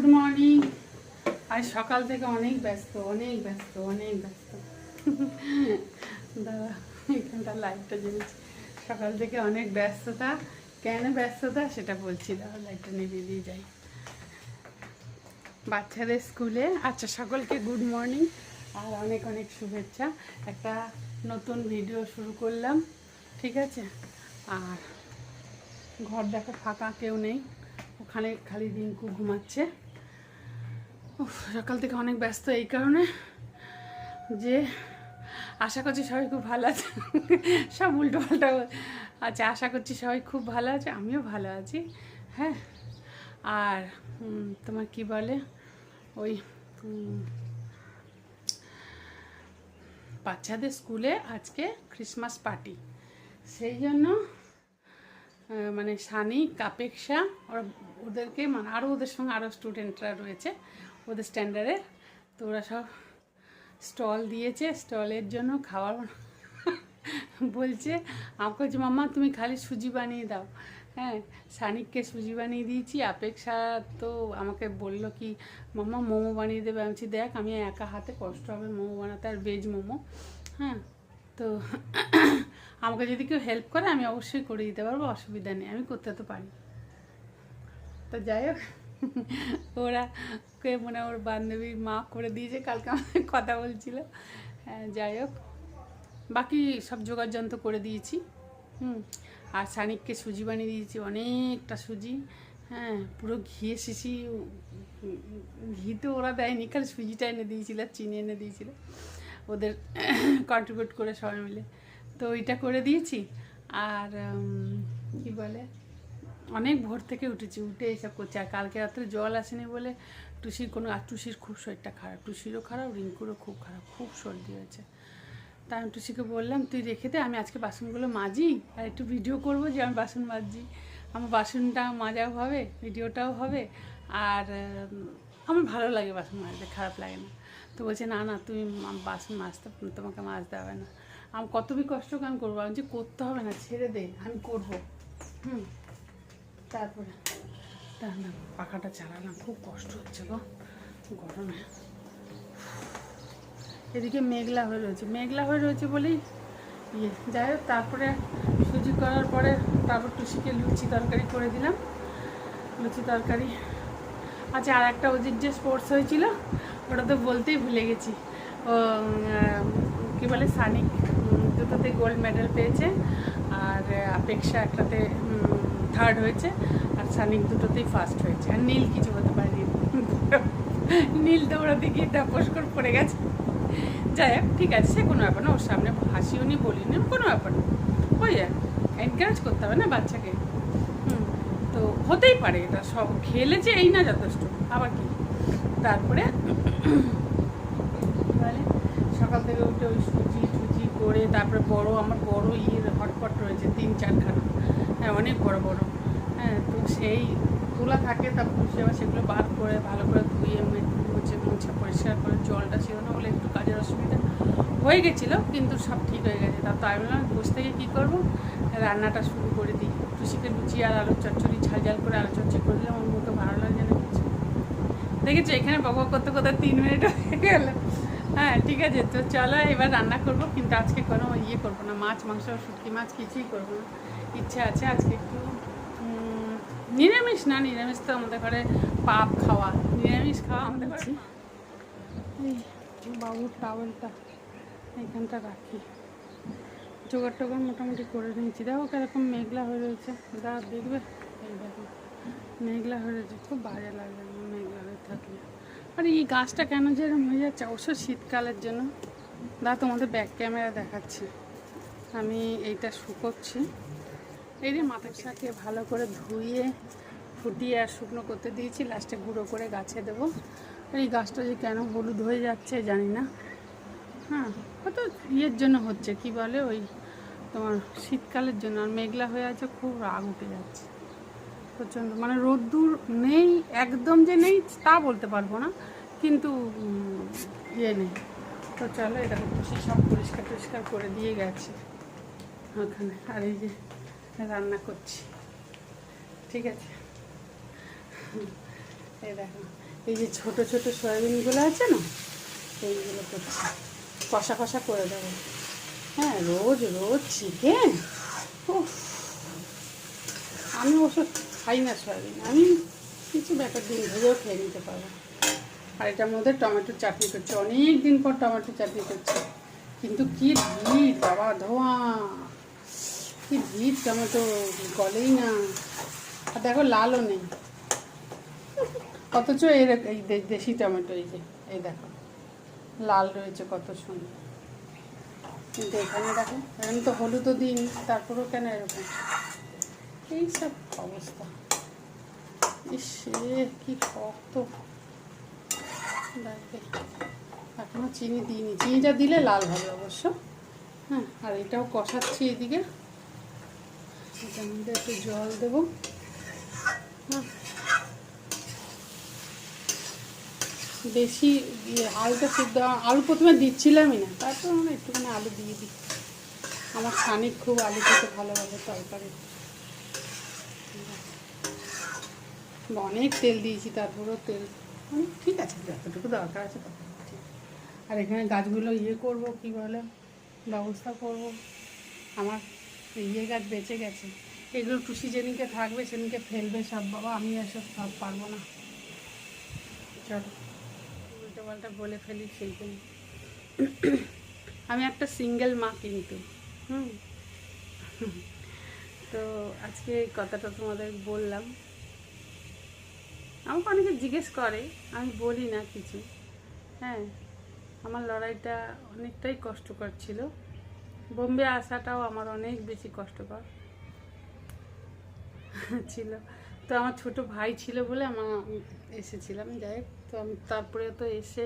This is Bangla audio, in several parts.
গুড মর্নিং আজ সকাল থেকে অনেক ব্যস্ত অনেক ব্যস্ত অনেক ব্যস্ত। দাদা এখানটা লাইটটা জ্বলছে। সকাল থেকে অনেক ব্যস্ততা। কেন ব্যস্ততা? সেটা বলছি দাদা লাইটটা নিভিয়ে দিয়ে যাই। বাচ্চাদের স্কুলে আচ্ছা সকলকে গুড মর্নিং আর অনেক অনেক শুভেচ্ছা। একটা নতুন ভিডিও শুরু করলাম, ঠিক আছে? আর ঘর দেখো ফাঁকা, কেউ নেই। ওখানে খালি রিঙ্কু ঘুমাচ্ছে। সকাল থেকে অনেক ব্যস্ত এই কারণে যে আশা করছি সবাই খুব ভালো আছে। সব উল্টো পাল্টা আচ্ছা আশা করছি সবাই খুব ভালো আছে, আমিও ভালো আছি হ্যাঁ। আর তোমার কি বলে? ওই বাচ্চাদের স্কুলে আজকে ক্রিসমাস পার্টি। সেই জন্য মানে সানি কাপেক্ষা ওরা ওদেরকে মানে আরও ওদের সঙ্গে আরও স্টুডেন্টরা রয়েছে। ওদের স্ট্যান্ডার্ডের তো ওরা সব স্টল দিয়েছে। স্টলের জন্য খাবার বলছে আমাকে বলছে, মাম্মা, তুমি খালি সুজি বানিয়ে দাও। হ্যাঁ সানিককে সুজি বানিয়ে দিয়েছি। আপেক্ষা তো আমাকে বলল কি, মাম্মা, মোমো বানিয়ে দেবে। আমি দেখ, আমি একা হাতে কষ্ট হবে মোমো বানাতে, আর ভেজ মোমো। হ্যাঁ তো আমাকে যদি কেউ হেল্প করে, আমি অবশ্যই করে দিতে পারব, অসুবিধা নেই। আমি করতে তো পারি। তো যাই হোক, ওরা কে মানে ওর বান্ধবীর মা করে দিয়েছে, কালকে আমাদের কথা বলছিল। হ্যাঁ যাই হোক। বাকি সব জোগাড় যন্ত্র করে দিয়েছি। হুম, আর সানিককে সুজি বানিয়ে দিয়েছি, অনেকটা সুজি। হ্যাঁ পুরো ঘিয়ে শিশি ঘি তো ওরা দেয়নি, খালি সুজিটা এনে দিয়েছিল চিনি এনে দিয়েছিল। ওদের কন্ট্রিবিউট করে সবাই মিলে। তো ওইটা করে দিয়েছি। আর কি বলে? অনেক ভোর থেকে উঠেছি, উঠে এসব করছি। আর কালকে রাত্রে জল আসেনি বলে টুসির কোনো, আর টুসির খুব শরীরটা খারাপ। টুসিরও খারাপ, রিঙ্কুরও খুব খারাপ, খুব সর্দি হয়েছে। তাই আমি টুসিকে বললাম, তুই রেখে দে, আমি আজকে বাসনগুলো মাজি আর একটু ভিডিও করব যে আমি বাসন মাজছি। আমার বাসনটা মাজাও হবে ভিডিওটাও হবে আর আমার ভালো লাগে বাসন মাজতে, খারাপ লাগে না। তো বলছে, না না, তুমি বাসন মাজতে, তোমাকে মাজতে হবে না। আমি কত বি কষ্ট আমি করব, আমি যে করতে হবে না, ছেড়ে দে, আমি করব। হুম, তারপরে। তাহলে পাখাটা চালালাম, খুব কষ্ট হচ্ছে গো গরমে। এদিকে মেঘলা হয়ে রয়েছে, মেঘলা হয়ে রয়েছে বলেই ইয়ে যাই হোক, তারপরে সুজি করার পরে তারপর টুসিকে লুচি তরকারি করে দিলাম, লুচি তরকারি। আচ্ছা আর একটা ওজির যে স্পোর্টস হয়েছিল, ওটা তো বলতেই ভুলে গেছি। ও কী বলে, সানিক দুটোতে গোল্ড মেডেল পেয়েছে, আর অপেক্ষা একটাতে থার্ড হয়েছে। সানিক দুটোতেই ফার্স্ট হয়েছে। আর নীল কিছু হতে পারেনি। নীল দৌড়াতে গিয়ে টাপস করে পড়ে গেছে। যাই হোক, ঠিক আছে, সে কোনো ব্যাপার না, ওর সামনে হাসিও নি বলিনি, কোনো ব্যাপার না। ওই এনকারেজ করতে হবে না বাচ্চাকে? হুম, তো হতেই পারে এটা, সব খেলেছে এই না যথেষ্ট। আবার কি? তারপরে বলে সকাল থেকে উঠে ওই সুজি টুজি করে, তারপরে বড়, আমার বড় ইয়ের হটপট রয়েছে তিন চারখানা। হ্যাঁ অনেক বড় বড়। হ্যাঁ তো সেই তোলা থাকে, তারপর সে আবার সেগুলো বার করে ভালো করে ধুয়ে মুছে মুছে পরিষ্কার করে জলটা ছিল না বলে একটু কাজের অসুবিধা হয়ে গেছিল, কিন্তু সব ঠিক হয়ে গেছে। তার তো আমি বললাম বসে থেকে কী করব? রান্নাটা শুরু করে দিই। টুসিকে লুচি আর আলুর চচ্চড়ি, ঝাল ঝাল করে আলু চচ্চড়ি করে দিলাম, আমার মুখে ভালো লাগে না কিছু। দেখেছ, এখানে বক করতে করতে তিন মিনিট হয়ে গেল। হ্যাঁ ঠিক আছে, তো চলো এবার রান্না করব, কিন্তু আজকে কোনো ইয়ে করব না, মাছ, মাংস, শুটকি মাছ কিছুই করব না। ইচ্ছা আছে আজকে। নিরামিষ না নিরামিষ তো আমাদের ঘরে পাপ খাওয়া। নিরামিষ খাওয়া আমাদের ঘরে এই বাবুর টাওয়েলটা এইখানটা রাখি। জোগাড় টোগাড় মোটামুটি করে নিয়েছি। দেখো কীরকম মেঘলা হয়ে রয়েছে। যা দেখবে এই দেখো মেঘলা হয়ে রয়েছে। খুব বাজে লাগে মেঘলা হয়ে থাকলে। আর এই গাছটা কেন যে এরকম হয়ে যাচ্ছে? অবশ্য শীতকালের জন্য। দা তোমাদের ব্যাক ক্যামেরা দেখাচ্ছি। আমি এইটা শুকোচ্ছি এই যে মাথার সাথে ভালো করে ধুয়ে, ফুটিয়ে আর শুকনো করতে দিয়েছি। লাস্টে গুঁড়ো করে গাছে দেবো। এই গাছটা যে কেন হলুদ হয়ে যাচ্ছে জানি না। হ্যাঁ হয়তো ইয়ের জন্য হচ্ছে, কি বলে ওই তোমার শীতকালের জন্য। আর মেঘলা হয়ে আছে, খুব রাগ উঠে যাচ্ছে। প্রচণ্ড মানে রোদ্দুর নেই, একদম যে নেই তা বলতে পারব না, কিন্তু ইয়ে নেই। তো চলো এটা সব পরিষ্কার টরিষ্কার করে দিয়ে গেছে। ওখানে, আর এই যে রান্না করছি। ঠিক আছে? এই দেখো, এই যে ছোট ছোট সয়াবিনগুলো আছে না, এইগুলো করছি। কষা কষা করে দেবো। হ্যাঁ রোজ রোজ চিকেন আমি ওসব খাই না সয়াবিন। আমি কিছু ব্যাপার দিন ভেজেও খেয়ে নিতে পারব। আর এটার মধ্যে টমেটোর চাটনি করছি। অনেক দিন পর টমেটো চাটনি করছি। কিন্তু কি ভিড়, বাবা ধোঁয়া। কি ভিড় টমেটো গলেই না। আর দেখো লালও নেই। অথচ এই দে- দেশি টমেটো, এই যে, এই দেখো। লাল রয়েছে কত সুন্দর। কিন্তু এখানে দেখো, এখানে তো হলুদও দিন, তারপরেও কেন এরকম? এইসব অবস্থা। এ কি শক্ত দেখবে এখনও চিনি দিইনি। চিনিটা দিলে লাল হবে অবশ্য। হ্যাঁ আর এটাও কষাচ্ছি এদিকে। একটু জল দেবো। হ্যাঁ। বেশি ইয়ে আলুটা সিদ্ধ, আলু প্রথমে দিচ্ছিলামই না, তারপর আমরা একটুখানি আলু দিয়ে দিই। আমার খানিক খুব আলু খেতে ভালোবাসে তরকারি। অনেক তেল দিয়েছি, তারপরেও তেল। ঠিক আছে, যতটুকু দরকার আছে ঠিক আর এখানে গাছগুলো ইয়ে করব, কি বলে, ব্যবস্থা করব। আমার ইয়ে গাছ বেঁচে গেছে। এগুলো টুসি যেদিনকে থাকবে, সেদিনকে ফেলবে সব বাবা, আমি এসব সব পারব না। চলো উল্টো পাল্টা বলে ফেলি সেই জন্য আমি একটা সিঙ্গেল মা কিন্তু, হুম। তো আজকে এই কথাটা তোমাদের বললাম। আমাকে অনেকে জিজ্ঞেস করে, আমি বলি না কিছু। হ্যাঁ আমার লড়াইটা অনেকটাই কষ্টকর ছিল। বোম্বে আসাটাও আমার অনেক বেশি কষ্টকর ছিল। তো আমার ছোট ভাই ছিল বলে আমার এসেছিলাম, যাই হোক। তো আমি তারপরে তো এসে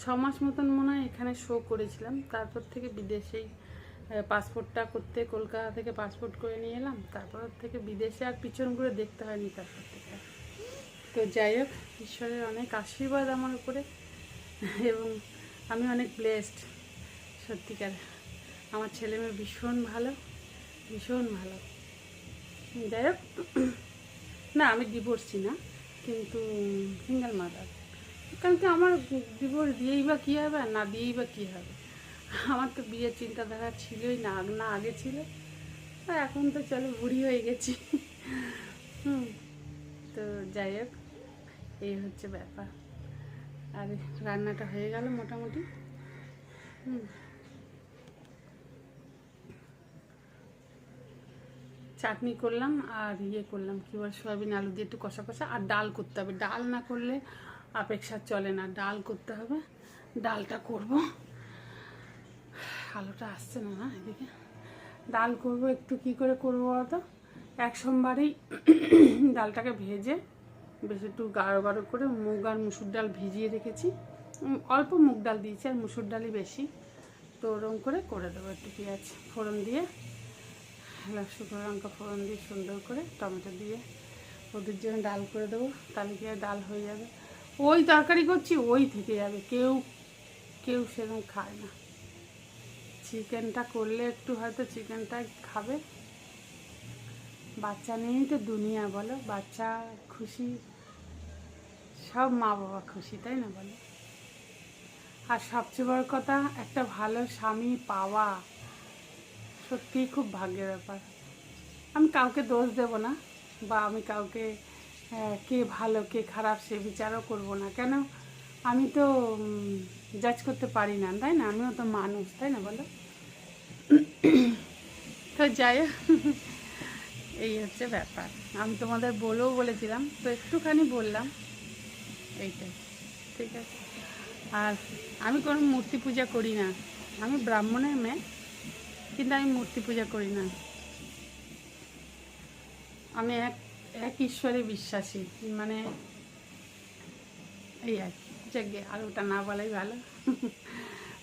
ছ মাস মতন মনে হয় এখানে শো করেছিলাম। তারপর থেকে বিদেশেই পাসপোর্টটা করতে কলকাতা থেকে পাসপোর্ট করে নিয়ে এলাম। তারপর থেকে বিদেশে আর পিছন করে দেখতে হয়নি তারপর থেকে। তো যাই হোক, ঈশ্বরের অনেক আশীর্বাদ আমার উপরে। এবং আমি অনেক ব্লেসড সত্যিকার। আমার ছেলে মেয়ে ভীষণ ভালো ভীষণ ভালো। যাই হোক, না, আমি ডিভোর্সি না, কিন্তু সিঙ্গেল মাদার কারণ কি আমার ডিভোর্স দিয়েই বা কী হবে আর না দিয়েই বা কী হবে? আমার তো বিয়ের চিন্তাধারা ছিলই না না আগে ছিল। আর এখন তো চলো বুড়ি হয়ে গেছি। হুম, তো যাই হোক, এই হচ্ছে ব্যাপার। আর রান্নাটা হয়ে গেল মোটামুটি। হুম। চাটনি করলাম আর ইয়ে করলাম, কী বল, সয়াবিন আলু দিয়ে একটু কষা কষা, আর ডাল করতে হবে। ডাল না করলে অপেক্ষা চলে না। ডাল করতে হবে, ডালটা করব। আলুটা আসছে না না, এদিকে। ডাল করব, একটু কি করে করব বলতো? এক সোমবারেই ডালটাকে ভেজে, বেশ একটু গাঢ় গাঢ় করে মুগ আর মুসুর ডাল ভিজিয়ে রেখেছি। অল্প মুগ ডাল দিয়েছি, আর মুসুর ডালই বেশি। তো ওরকম করে করে দেবো একটু পেঁয়াজ ফোড়ন দিয়ে। শুকনো লঙ্কা ফোড়ন দিয়ে সুন্দর করে টমেটো দিয়ে ওদের জন্য ডাল করে দেবো, তাহলে কি ডাল হয়ে যাবে? ওই তরকারি করছি, ওই থেকে যাবে, কেউ কেউ সেরকম খায় না। চিকেনটা করলে একটু হয়তো চিকেনটা খাবে। বাচ্চা নিয়েই তো দুনিয়া বলো, বাচ্চা খুশি, সব মা বাবা খুশি, তাই না বলো? আর সবচেয়ে বড় কথা, একটা ভালো স্বামী পাওয়া। সত্যিই খুব ভাগ্যের ব্যাপার। আমি কাউকে দোষ দেব না বা আমি কাউকে কে ভালো, কে খারাপ সে বিচারও করব না। কেন? আমি তো জাজ করতে পারি না, তাই না? আমিও তো মানুষ, তাই না বলো? তো যাই এই হচ্ছে ব্যাপার। আমি তোমাদের বলেও বলেছিলাম, তো একটুখানি বললাম। এইটাই, ঠিক আছে। আর আমি কোনো মূর্তি পূজা করি না। আমি ব্রাহ্মণের মেয়ে। কিন্তু আমি মূর্তি পূজা করি না। আমি এক এক ঈশ্বরে বিশ্বাসী। মানে এই আর কি, যাকে আর ওটা না বলাই ভালো।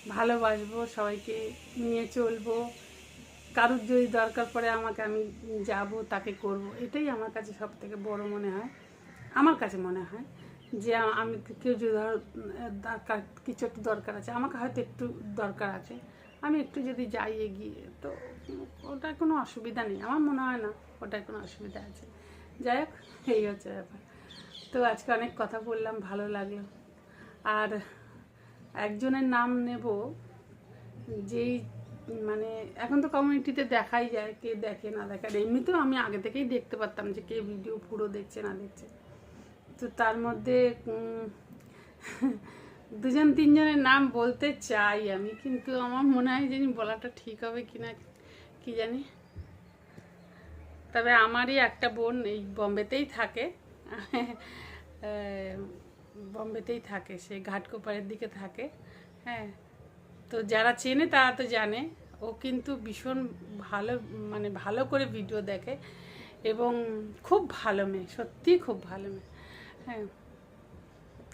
ভালোবাসবো, সবাইকে নিয়ে চলবো। কারোর যদি দরকার পড়ে আমাকে আমি যাব, তাকে করব। এটাই আমার কাছে সব থেকে বড় মনে হয়। আমার কাছে মনে হয় যে আমি কেউ যদি ধরো, দরকার, কিছু একটু দরকার আছে, আমাকে হয়তো একটু দরকার আছে। আমি একটু যদি যাই এগিয়ে, তো ওটার কোনো অসুবিধা নেই। আমার মনে হয় না ওটার কোনো অসুবিধা আছে। যাই হোক, এই হচ্ছে ব্যাপার। তো আজকে অনেক কথা বললাম, ভালো লাগল। আর একজনের নাম নেব, যেই মানে এখন তো কমিউনিটিতে দেখাই যায়, কে দেখে না দেখে। আর এমনিতেও আমি আগে থেকেই দেখতে পারতাম যে কে ভিডিও পুরো দেখছে না দেখছে। তো তার মধ্যে দুজন তিনজনের নাম বলতে চাই আমি, কিন্তু আমার মনে হয় জানি বলাটা ঠিক হবে কি না কি জানি। তবে আমারই একটা বোন এই বম্বেতেই থাকে। বম্বেতেই থাকে, সে ঘাটকোপারের দিকে থাকে। হ্যাঁ তো যারা চেনে তারা তো জানে। ও কিন্তু ভীষণ ভালো মানে ভালো করে ভিডিও দেখে এবং খুব ভালো মেয়ে, সত্যিই খুব ভালো মেয়ে। হ্যাঁ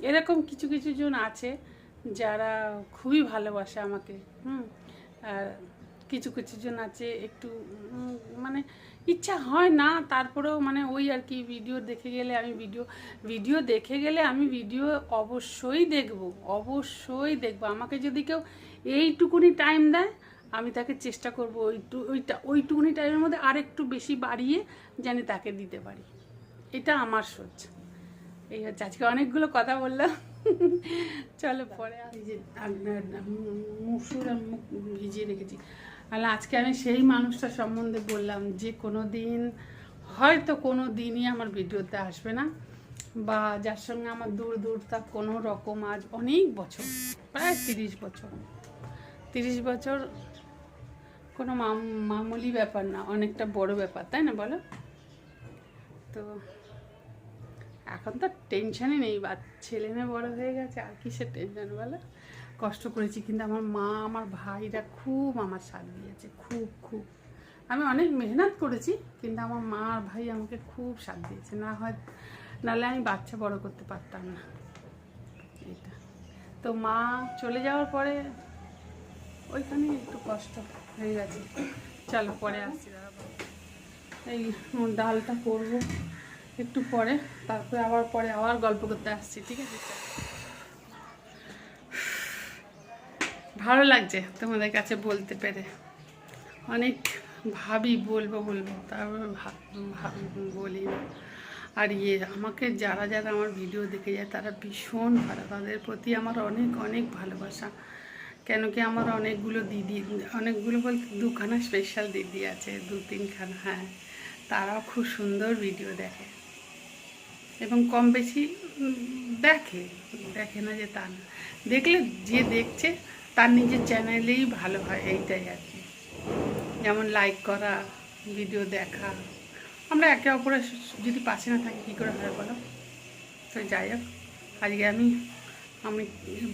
এরকম কিছু কিছু জন আছে যারা খুবই ভালোবাসে আমাকে, হুম? আর কিছু কিছু জন আছে একটু মানে ইচ্ছা হয় না, তারপরেও মানে ওই আর কি ভিডিও দেখে গেলে আমি ভিডিও ভিডিও দেখে গেলে আমি ভিডিও অবশ্যই দেখব অবশ্যই দেখব। আমাকে যদি কেউ এইটুকুনি টাইম দেয়, আমি তাকে চেষ্টা করব ওইটু, ওইটা, ওইটুকুনি টাইমের মধ্যে আরেকটু বেশি বাড়িয়ে জানি তাকে দিতে পারি। এটা আমার সোচ এই হচ্ছে, আজকে অনেকগুলো কথা বললাম। চলো পরে যে মুসুর ভিজিয়ে রেখেছি। আর আজকে আমি সেই মানুষটা সম্বন্ধে বললাম যে কোনো দিন হয়তো কোনো দিনই আমার ভিডিওতে আসবে না, বা যার সঙ্গে আমার দূর দূর তা কোনো রকম আজ অনেক বছর, প্রায় তিরিশ বছর। তিরিশ বছর কোনো মাম- মামুলি ব্যাপার না, অনেকটা বড় ব্যাপার, তাই না বলো? তো এখন তো টেনশনই নেই, বা ছেলে মেয়ে বড় হয়ে গেছে, আর কিসের টেনশন বলো? কষ্ট করেছি, কিন্তু আমার মা, আমার ভাইরা খুব আমার সাথ দিয়েছে, খুব খুব। আমি অনেক মেহনত করেছি, কিন্তু আমার মা আর ভাই আমাকে খুব সাথ দিয়েছে। না হয়, নাহলে আমি বাচ্চা বড় করতে পারতাম না। এটা তো মা চলে যাওয়ার পরে ওইখানে একটু কষ্ট হয়ে গেছে। চলো পরে আসছি দাঁড়াবো এই, ডালটা করব। একটু পরে, তারপরে আবার পরে আবার গল্প করতে আসছি, ঠিক আছে? ভালো লাগছে তোমাদের কাছে বলতে পেরে। অনেক ভাবি বলব বলব তারপর বলি আর ইয়ে আমাকে যারা যারা আমার ভিডিও দেখে যায়, তারা ভীষণ ভালো। তাদের প্রতি আমার অনেক অনেক ভালোবাসা। কেন কি আমার অনেকগুলো দিদি, অনেকগুলো বলতে দুখানা স্পেশাল দিদি আছে দু তিনখানা হ্যাঁ। তারাও খুব সুন্দর ভিডিও দেখে। এবং কম বেশি দেখে দেখে না যে তা না। দেখলে যে দেখছে, তার নিজের চ্যানেলেই ভালো হয়, এইটাই আর কি। যেমন লাইক করা ভিডিও দেখা। আমরা একে অপরের যদি পাশে না থাকি, কী করে হয় বলো? তো যাই হোক, আজকে আমি আমি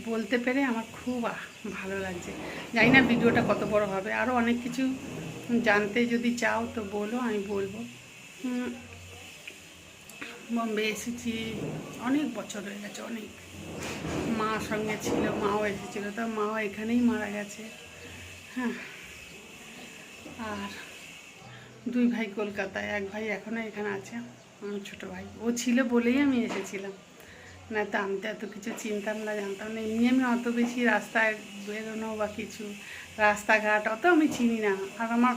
বলতে পেরে আমার খুব ভালো লাগছে। জানি না ভিডিওটা কত বড় হবে। আরও অনেক কিছু জানতে যদি চাও, তো বলো, আমি বলব। বম্বে এসেছি, অনেক বছর হয়ে গেছে, অনেক। মা সঙ্গে ছিল, মাও এসেছিল, তা মাও এখানেই মারা গেছে। হ্যাঁ। আর দুই ভাই কলকাতায়, এক ভাই এখনও এখানে আছে, আমার ছোটো ভাই। ও ছিল বলেই আমি এসেছিলাম। না, তো আমি তো এত কিছু চিনতাম না, জানতাম না। এমনি আমি অত বেশি রাস্তায় বেরোনো বা কিছু, রাস্তাঘাট অত আমি চিনি না। আর আমার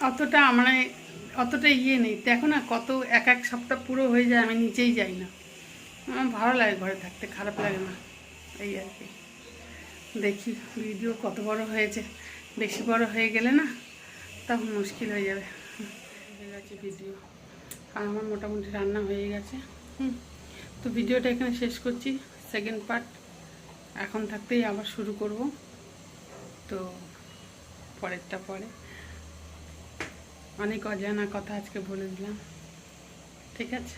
অতটা মানে অতটা ইয়ে নেই। দেখো না কত এক এক সপ্তাহ পুরো হয়ে যায়, আমি নিচেই যাই না। আমার ভালো লাগে ঘরে থাকতে, খারাপ লাগে না। এই আর কি। দেখি ভিডিও কত বড় হয়েছে। বেশি বড় হয়ে গেলে না তখন মুশকিল হয়ে যাবে। হয়ে গেছে ভিডিও। আর আমার মোটামুটি রান্না হয়ে গেছে। হুম। তো ভিডিওটা এখানে শেষ করছি। সেকেন্ড পার্ট এখন থাকতেই আবার শুরু করব। তো পরেরটা পরে। অনেক অজানা কথা আজকে বলে দিলাম। ঠিক আছে?